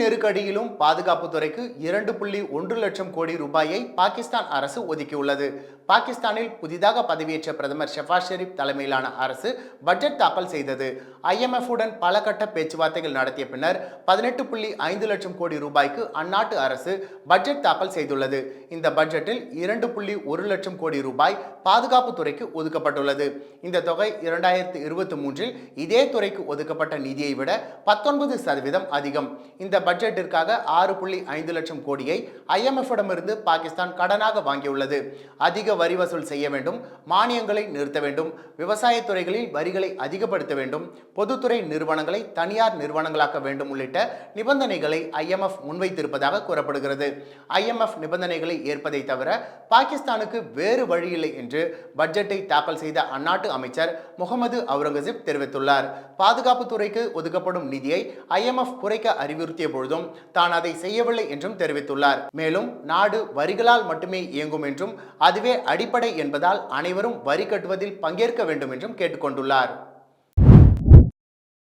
நெருக்கடியிலும் பாதுகாப்பு துறைக்கு இரண்டு புள்ளி ஒன்று லட்சம் கோடி ரூபாயை பாகிஸ்தான் அரசு ஒதுக்கியுள்ளது. பாகிஸ்தானில் புதிதாக பதவியேற்ற பிரதமர் ஷெஃபாஸ் ஷெரீப் தலைமையிலான அரசு பட்ஜெட் தாக்கல் செய்தது. IMF உடன் பல கட்ட பேச்சுவார்த்தைகள் நடத்திய பின்னர் பதினெட்டு புள்ளி ஐந்து லட்சம் கோடி ரூபாய்க்கு அந்நாட்டு அரசு பட்ஜெட் தாக்கல் செய்துள்ளது. இந்த பட்ஜெட்டில் இரண்டு புள்ளி ஒரு லட்சம் கோடி ரூபாய் பாதுகாப்பு துறைக்கு ஒதுக்கப்பட்டுள்ளது. இந்த தொகை இரண்டாயிரத்தி இருபத்தி மூன்றில் இதே துறைக்கு ஒதுக்கப்பட்ட நிதியை விட பத்தொன்பது சதவீதம் அதிகம். இந்த பட்ஜெட்டிற்காக ஆறு புள்ளி ஐந்து லட்சம் கோடியை IMF பாகிஸ்தான் கடனாக வாங்கியுள்ளது. அதிக வரி வசூல் செய்ய வேண்டும் மானியங்களை நிறுத்த வேண்டும் விவசாயத் துறைகளில் வரிகளை அதிகப்படுத்த வேண்டும் பொதுத்துறை நிறுவனங்களை தனியார் நிறுவனங்களாக்க வேண்டும் உள்ளிட்ட நிபந்தனைகளை ஐஎம்எஃப் முன்வைத்திருப்பதாக கூறப்படுகிறது. ஐஎம்எஃப் நிபந்தனைகளை ஏற்பதை தவிர பாகிஸ்தானுக்கு வேறு வழியில்லை என்று பட்ஜெட்டை தாக்கல் செய்த அந்நாட்டு அமைச்சர் முகமது அவுரங்கசீப் தெரிவித்துள்ளார். பாதுகாப்புத்துறைக்கு ஒதுக்கப்படும் நிதியை ஐஎம்எஃப் குறைக்க அறிவுறுத்திய பொழுதும் தான் அதை செய்யவில்லை என்றும் தெரிவித்துள்ளார். மேலும் நாடு வரிகளால் மட்டுமே இயங்கும் என்றும் அதுவே அடிப்படை என்பதால் அனைவரும் வரி கட்டுவதில் பங்கேற்க வேண்டும் என்றும் கேட்டுக்கொண்டுள்ளார்.